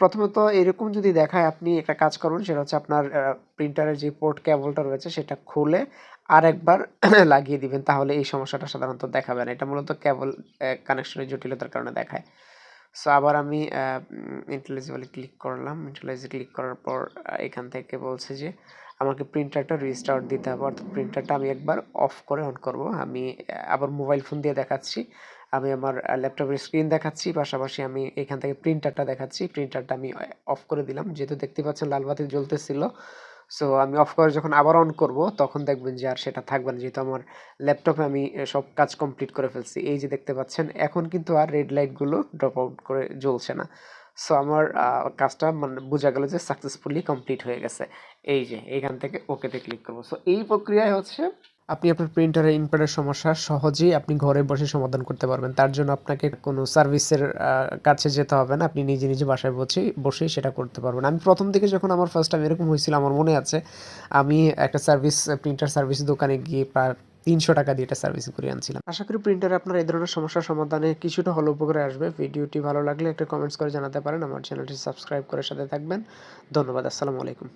প্রথমত এরকম যদি দেখায় আপনি একটা কাজ করুন, সেটা হচ্ছে আপনার প্রিন্টারের যে পোর্ট কেবলটা রয়েছে, সেটা খুলে আরেকবার লাগিয়ে দিবেন। তাহলে এই সমস্যাটা সাধারণত দেখাবে না। এটা মূলত কেবল কানেকশনের জটিলতার কারণে দেখায়। সো আবার আমি ইন্টেলিজিবলে ক্লিক করলাম। ইন্টেলিজে ক্লিক করার পর এখান থেকে বলছে যে, আমাকে প্রিন্টারটা রিস্টার্ট দিতে হবে। অর্থাৎ প্রিন্টারটা আমি একবার অফ করে অন করব। আমি আবার মোবাইল ফোন দিয়ে দেখাচ্ছি। আমি আমার ল্যাপটপের স্ক্রিন দেখাচ্ছি। পাশাপাশি আমি এখান থেকে প্রিন্টারটা দেখাচ্ছি। প্রিন্টারটা আমি অফ করে দিলাম। যেহেতু দেখতে পাচ্ছেন লাল বাতি জ্বলতেছিল সো আমি অফ করে যখন আবার অন করব, তখন দেখবেন যে আর সেটা থাকবে না। যেহেতু আমার ল্যাপটপে আমি সব কাজ কমপ্লিট করে ফেলছি। এই যে দেখতে পাচ্ছেন, এখন কিন্তু আর রেড লাইটগুলো ড্রপ আউট করে জ্বলছে না। সো আমার কাজটা মানে বোঝা গেল যে সাকসেসফুলি কমপ্লিট হয়ে গেছে। এই যে এইখান থেকে ওকেতে ক্লিক করব। সো এই প্রক্রিয়ায় হচ্ছে আপনি আপনার প্রিন্টারের ইনপুটের সমস্যা, সহজেই আপনি ঘরে বসে সমাধান করতে পারবেন। তার জন্য আপনাকে কোনো সার্ভিসের কাছে যেতে হবে না। আপনি নিজে নিজে বাসায় বসে বসেই সেটা করতে পারবেন। আমি প্রথম দিকে যখন আমার ফার্স্ট টাইম এরকম হয়েছিল, আমার মনে আছে, আমি একটা সার্ভিস প্রিন্টার সার্ভিস দোকানে গিয়ে প্রায় তিনশো টাকা দিয়ে এটা সার্ভিস করে আনছিলাম। আশা করি প্রিন্টারে আপনার এই ধরনের সমস্যার সমাধানে কিছুটা হলো উপকারে আসবে। ভিডিওটি ভালো লাগলে একটা কমেন্টস করে জানাতে পারেন। আমার চ্যানেলটি সাবস্ক্রাইব করে সাথে থাকবেন। ধন্যবাদ। আসসালামু আলাইকুম।